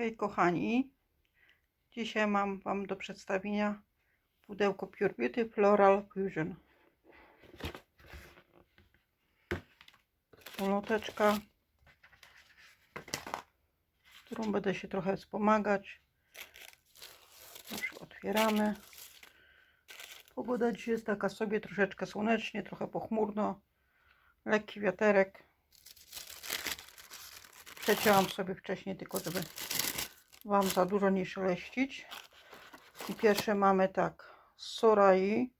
Hej kochani, dzisiaj mam Wam do przedstawienia pudełko Pure Beauty Floral Fusion. Uloteczka, którą będę się trochę wspomagać. Już otwieramy. Pogoda dzisiaj jest taka sobie, troszeczkę słonecznie, trochę pochmurno. Lekki wiaterek. Przecięłam sobie wcześniej, tylko żeby Wam za dużo nie szeleścić. I pierwsze mamy tak. Sorai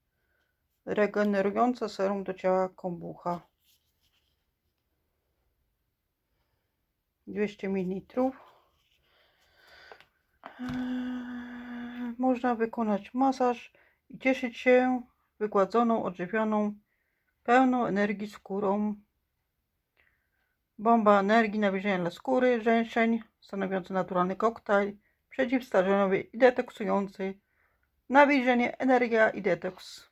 regenerujące serum do ciała kombucha. 200 ml. Eee, Można wykonać masaż i cieszyć się wygładzoną, odżywioną, pełną energii skórą Bomba energii nawilżenia dla skóry, żeńszeń, stanowiący naturalny koktajl, przeciwstarzeniowy i detoksujący. Nawilżenie, energia i detoks.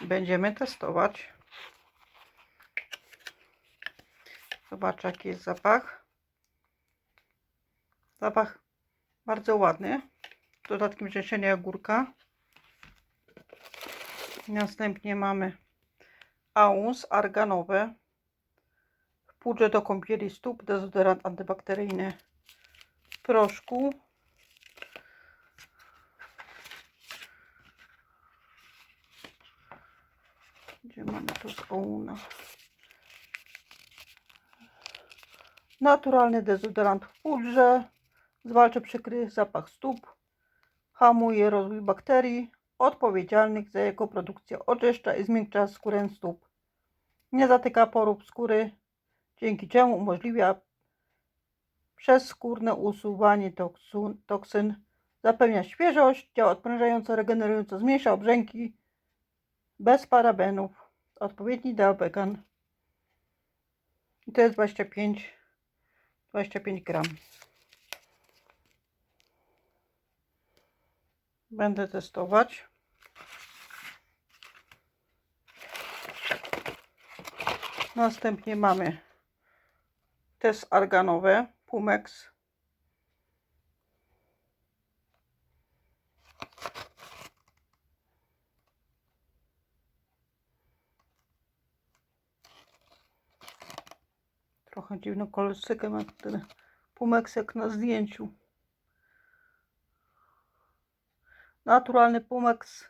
Będziemy testować. Zobaczę jaki jest zapach. Zapach bardzo ładny. Dodatkiem żeńszenia ogórka. Następnie mamy auns arganowe pudrze do kąpieli stóp, dezodorant antybakteryjny w proszku. Gdzie mamy to z Ouna? Naturalny dezodorant w pudrze. Zwalcza przykry zapach stóp. Hamuje rozwój bakterii odpowiedzialnych za jego produkcję. Oczyszcza i zmiękcza skórę stóp. Nie zatyka porów skóry, dzięki czemu umożliwia przezskórne usuwanie toksyn, zapewnia świeżość, działa odprężająco, regenerująco, zmniejsza obrzęki, bez parabenów, odpowiedni dla wegan. I to jest 25, 25 gram. Będę testować. Następnie mamy test arganowe Pumex. Trochę dziwną kolorystykę ma ten Pumex jak na zdjęciu. Naturalny Pumex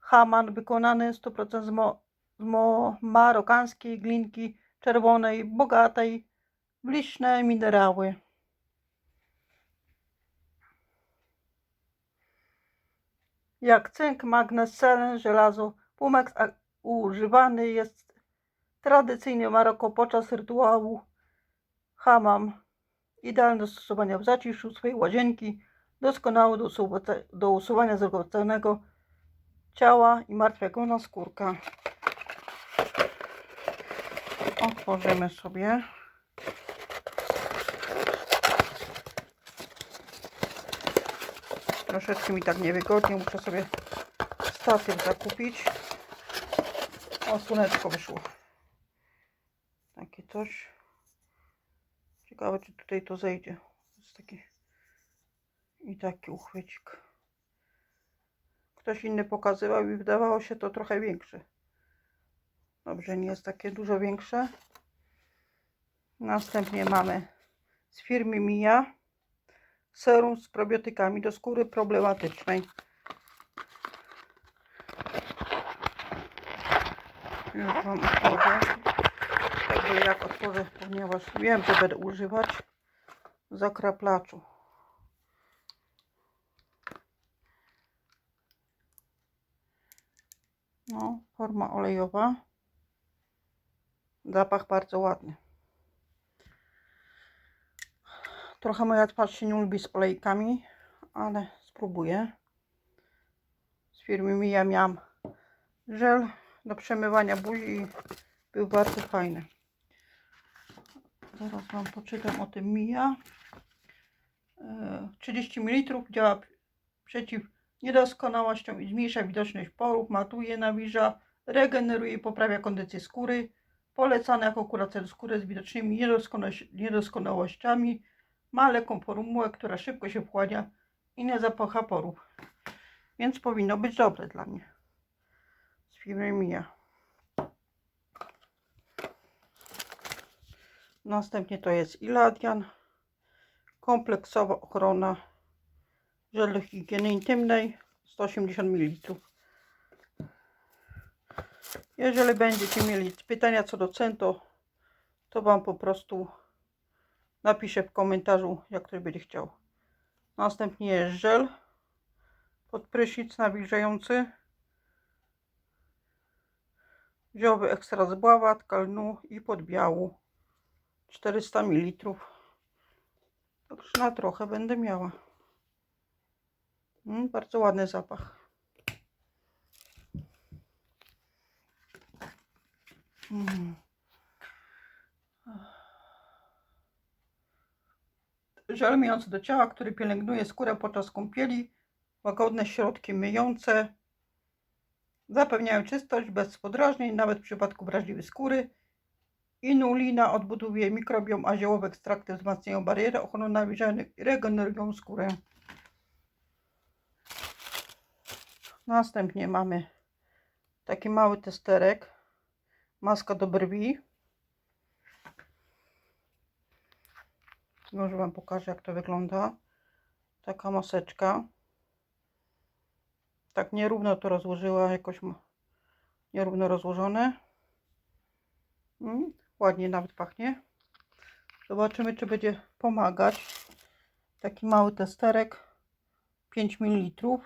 Haman wykonany 100% z, mo z mo marokańskiej glinki czerwonej, bogatej liczne minerały. Jak cynk, magnez, selen, żelazo, pumex a- używany jest tradycyjnie w Maroko podczas rytuału hamam. Idealny do stosowania w zaciszu swojej łazienki, doskonały do, do usuwania zagładzionego ciała i martwego naskórka. Otworzymy sobie. Troszeczkę mi tak niewygodnie, muszę sobie statyw zakupić. O, słoneczko wyszło. Takie coś. Ciekawe, czy tutaj to zejdzie. Jest taki i taki uchwycik. Ktoś inny pokazywał i wydawało się to trochę większe. Dobrze, nie jest takie dużo większe. Następnie mamy z firmy Mia serum z probiotykami do skóry problematycznej. Już Wam otworzę. Tego jak otworzę, ponieważ wiem, że będę używać zakraplaczu. No, forma olejowa. Zapach bardzo ładny. Trochę moja twarz się nie lubi z olejkami, ale spróbuję. Z firmy Mia miałam żel do przemywania buzi i był bardzo fajny. Zaraz Wam poczytam o tym Mia. E, 30 ml działa przeciw niedoskonałościom i zmniejsza widoczność porów, matuje, nawilża, regeneruje i poprawia kondycję skóry. Polecane jako kuracja do skóry z widocznymi niedoskonałoś- niedoskonałościami Ma lekką formułę, która szybko się wchłania i nie zapach porów. Więc powinno być dobre dla mnie. Z firmy Mia. Następnie to jest Iladian. Kompleksowa ochrona żel higieny intymnej 180 ml. Jeżeli będziecie mieli pytania co do cen, to, to Wam po prostu napiszę w komentarzu, jak ktoś będzie chciał. Następnie jest żel pod prysznic nawilżający. Ziołowy ekstrat z bławatka, lnu i podbiału. 400 ml. Także na trochę będę miała. Mm, bardzo ładny zapach. Mm. Żel myjący do ciała, który pielęgnuje skórę podczas kąpieli. Łagodne środki myjące. Zapewniają czystość bez podrażnień, nawet w przypadku wrażliwej skóry. Inulina odbudowuje mikrobiom, a ziołowe ekstrakty wzmacniają barierę ochronną nawilżają i regenerują skórę. Następnie mamy taki mały testerek. Maska do brwi. Już Wam pokażę, jak to wygląda. Taka maseczka. Tak nierówno to rozłożyła, jakoś nierówno rozłożone. Mm, ładnie nawet pachnie. Zobaczymy, czy będzie pomagać. Taki mały testerek. 5 ml.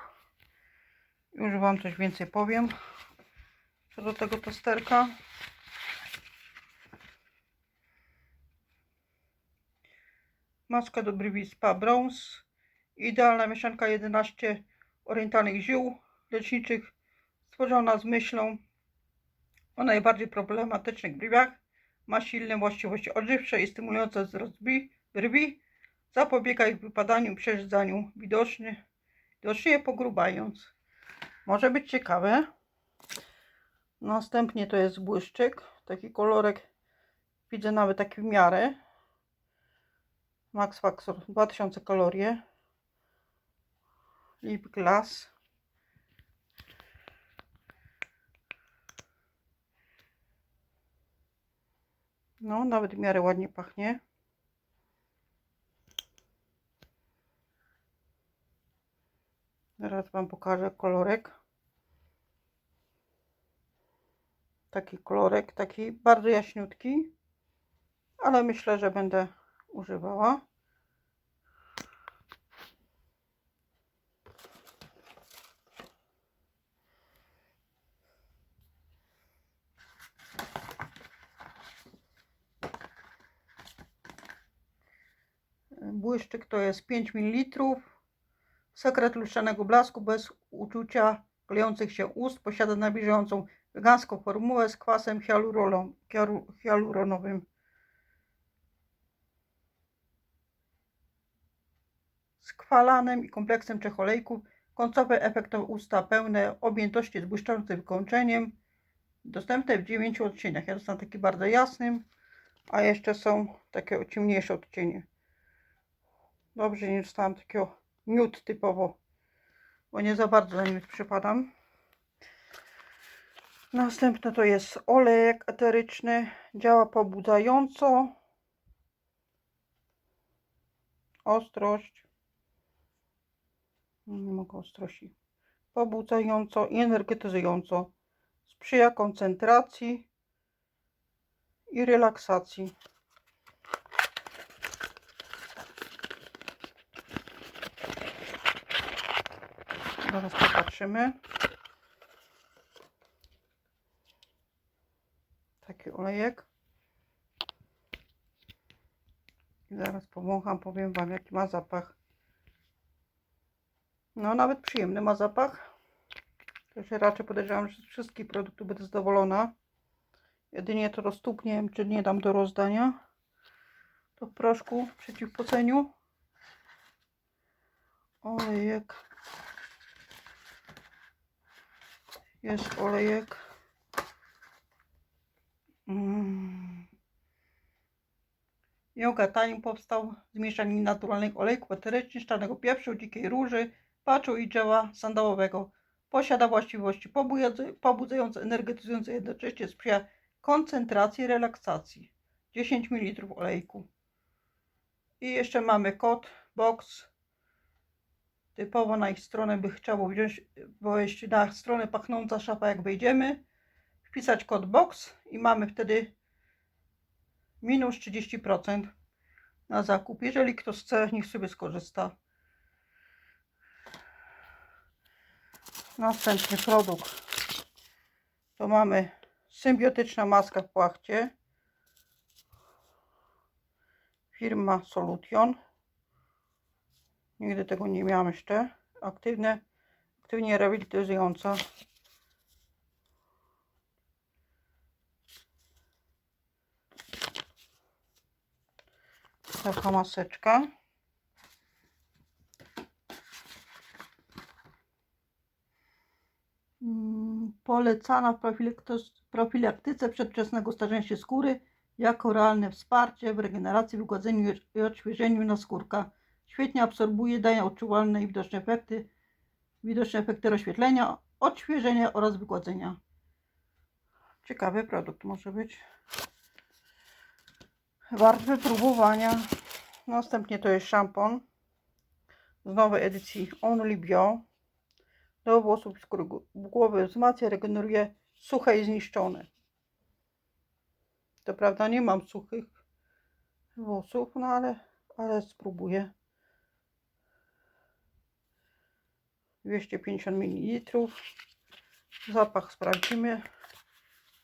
Już Wam coś więcej powiem co do tego testerka. Maska do brwi Spa Bronze. Idealna mieszanka 11 orientalnych ziół leczniczych stworzona z myślą o najbardziej problematycznych brwiach. Ma silne właściwości odżywcze i stymulujące wzrost brwi. Zapobiega ich wypadaniu i przerzedzaniu widocznie, widocznie pogrubając. Może być ciekawe. Następnie to jest błyszczyk. Taki kolorek widzę nawet taki w miarę. Max Factor 2000 kalorie. Lip Glass. No, nawet w miarę ładnie pachnie. Zaraz Wam pokażę kolorek. Taki kolorek, taki bardzo jaśniutki, ale myślę, że będę używała. Błyszczyk to jest 5 ml. Sekret lustrzanego blasku bez uczucia klejących się ust. Posiada nawilżającą wegańską formułę z kwasem hialuronowym. Kwalanem i kompleksem trzech olejków. Końcowy efekt to usta pełne objętości z błyszczącym wykończeniem. Dostępne w 9 odcieniach. Ja dostałam taki bardzo jasnym, a jeszcze są takie ciemniejsze odcienie. Dobrze, nie dostałam takiego nude typowo, bo nie za bardzo na nim przypadam. Następne to jest olejek eteryczny. Działa pobudzająco. Ostrość. Nie mogę ostrości. Pobudzająco i energetyzująco. Sprzyja koncentracji i relaksacji. Zaraz popatrzymy. Taki olejek. I zaraz powącham, powiem Wam jaki ma zapach. No nawet przyjemny ma zapach. Także raczej podejrzewam, że z wszystkich produktów będę zadowolona. Jedynie to do stóp nie wiem, czy nie dam do rozdania. To w proszku przeciw poceniu. Olejek. Jest olejek. Mm. Yoga Time powstał z mieszanin naturalnych olejków eterycznych, czarnego pieprzu, dzikiej róży, paczu i drzewa sandałowego. Posiada właściwości pobudza- pobudzające, energetyzujące, jednocześnie sprzyja koncentracji relaksacji. 10 ml olejku. I jeszcze mamy kod box. Typowo na ich stronę by chciało wziąć, bo jeśli na stronę pachnąca szafa jak wejdziemy, wpisać kod box i mamy wtedy minus 30% na zakup. Jeżeli ktoś chce, niech sobie skorzysta. Następny produkt to mamy symbiotyczna maska w płachcie. Firma Solution. Nigdy tego nie miałam jeszcze. Aktywne, aktywnie rehabilitująca. Taka maseczka. Mm, Polecana w profilaktyce przedwczesnego starzenia się skóry jako realne wsparcie w regeneracji, wygładzeniu i odświeżeniu naskórka. Świetnie absorbuje, daje odczuwalne i widoczne efekty, widoczne efekty rozświetlenia, odświeżenia oraz wygładzenia. Ciekawy produkt może być. Wart wypróbowania. Następnie to jest szampon z nowej edycji Only Bio. Do włosów gł- głowy wzmacnia, regeneruje suche i zniszczone. To prawda, nie mam suchych włosów, no ale, ale spróbuję. 250 ml. Zapach sprawdzimy,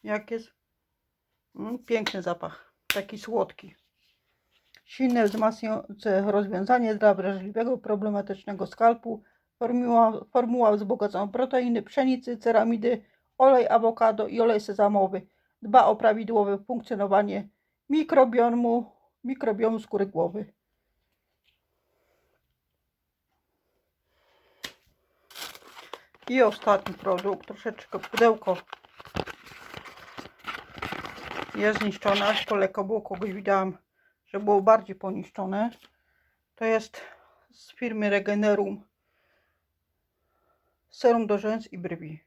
jak jest. Mm, piękny zapach, taki słodki. Silne, wzmacniające rozwiązanie dla wrażliwego, problematycznego skalpu. Formuła wzbogacona o proteiny, pszenicy, ceramidy, olej awokado i olej sezamowy. Dba o prawidłowe funkcjonowanie mikrobiomu, mikrobiomu skóry głowy. I ostatni produkt, troszeczkę pudełko jest zniszczone, aż to lekko było kogoś widziałam, że było bardziej poniszczone. To jest z firmy Regenerum serum do rzęs i brwi.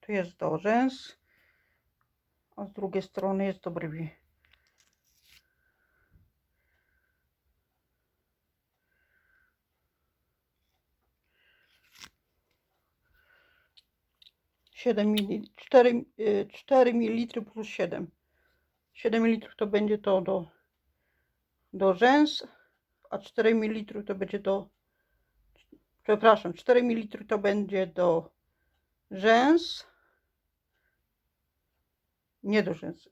Tu jest do rzęs, a z drugiej strony jest do brwi. Siedem mili, 4, 4 ml plus 7. 7 ml to będzie to do, do rzęs, a 4 ml to będzie do przepraszam, 4 ml to będzie do rzęs, nie do rzęs,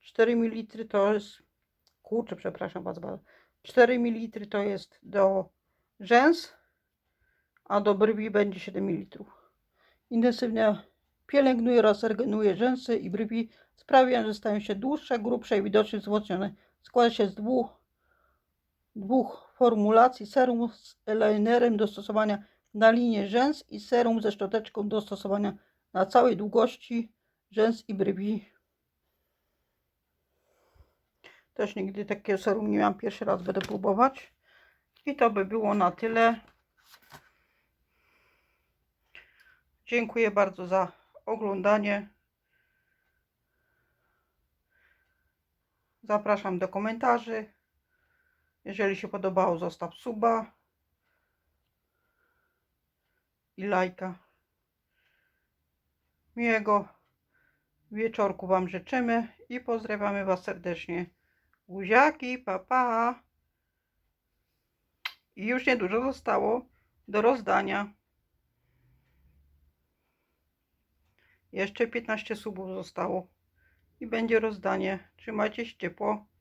4 ml to jest, kurczę, przepraszam was bardzo, 4 ml to jest do rzęs, a do brwi będzie 7 ml. Intensywnie pielęgnuje oraz regeneruje rzęsy i brwi, sprawia, że stają się dłuższe, grubsze i widocznie wzmocnione. Składa się z dwóch dwóch formulacji serum z eyelinerem do stosowania na linię rzęs i serum ze szczoteczką do stosowania na całej długości rzęs i brwi. Też nigdy takiego serum nie miałam, pierwszy raz będę próbować. I to by było na tyle. Dziękuję bardzo za oglądanie. Zapraszam do komentarzy. Jeżeli się podobało, zostaw suba i lajka. Miłego wieczorku Wam życzymy i pozdrawiamy Was serdecznie. Buziaki, papa. Pa. I już niedużo zostało do rozdania. Jeszcze 15 subów zostało i będzie rozdanie. Trzymajcie się ciepło.